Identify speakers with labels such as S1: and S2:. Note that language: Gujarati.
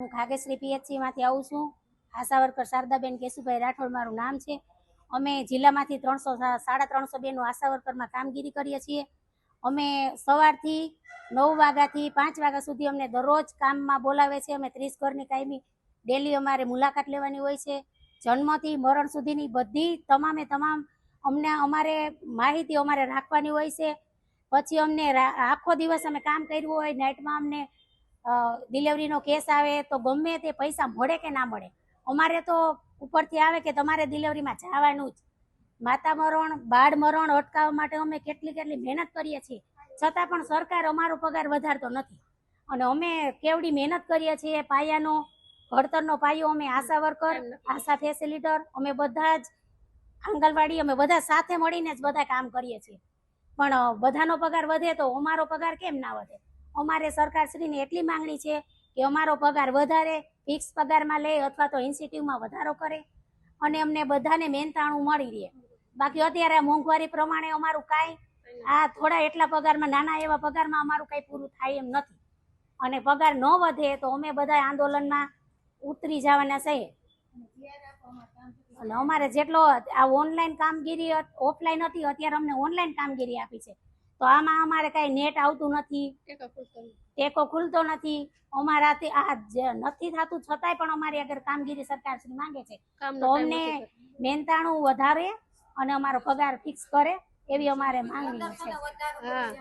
S1: હું ખાગેશ્રી પીએચસીમાંથી આવું છું. આશા વર્કર શારદાબેન કેશુભાઈ રાઠોડ મારું નામ છે. અમે જિલ્લામાંથી ત્રણસો સાડા ત્રણસો બેનું આશા વર્કરમાં કામગીરી કરીએ છીએ. અમે સવારથી નવ વાગ્યાથી પાંચ વાગ્યા સુધી અમને દરરોજ કામમાં બોલાવે છે. અમે ત્રીસ ઘરની કાયમી ડેલી અમારે મુલાકાત લેવાની હોય છે. જન્મથી મરણ સુધીની બધી તમામે તમામ અમને અમારે માહિતી અમારે રાખવાની હોય છે. પછી અમને આખો દિવસ અમે કામ કર્યું હોય નાઇટમાં અમને ડિલિવરીનો કેસ આવે તો ગમે તે પૈસા મળે કે ના મળે અમારે તો ઉપરથી આવે કે તમારે ડિલિવરીમાં જવાનું જ. માતા મરણ બાળ મરણ અટકાવવા માટે અમે કેટલી કેટલી મહેનત કરીએ છીએ. છતાં પણ સરકાર અમારો પગાર વધારતો નથી. અને અમે કેવડી મહેનત કરીએ છીએ પાયાનો ઘડતરનો પાયો અમે આશા વર્કર આશા ફેસિલિટર અમે બધા જ આંગણવાડી અમે બધા સાથે મળીને જ બધા કામ કરીએ છીએ. પણ બધાનો પગાર વધે તો અમારો પગાર કેમ ના વધે? અમારે સરકારશ્રીને એટલી માંગણી છે કે અમારો પગાર વધારે ફિક્સ પગારમાં લે અથવા તો ઇન્સેન્ટિવમાં વધારો કરે અને અમને બધાને મહેનતાણું મળી રહે. બાકી અત્યારે મોંઘવારી પ્રમાણે અમારું કાંઈ, આ થોડા એટલા પગારમાં, નાના એવા પગારમાં અમારું કાંઈ પૂરું થાય એમ નથી. અને પગાર ન વધે તો અમે બધા આંદોલનમાં ઉતરી જવાના છે અને અમારે જેટલો આ ઓનલાઈન કામગીરી ઓફલાઈન હતી, અત્યારે અમને ઓનલાઈન કામગીરી આપી છે. તો આમાં અમારે કાંઈ નેટ આવતું નથી. ટેકો ખુલતો નથી. અમારાથી આ નથી થતું. છતાંય પણ અમારી આગળ કામગીરી સરકાર શ્રી માંગે છે. તો અમને મહેનતાણું વધારે અને અમારો પગાર ફિક્સ કરે એવી અમારે માંગણી છે.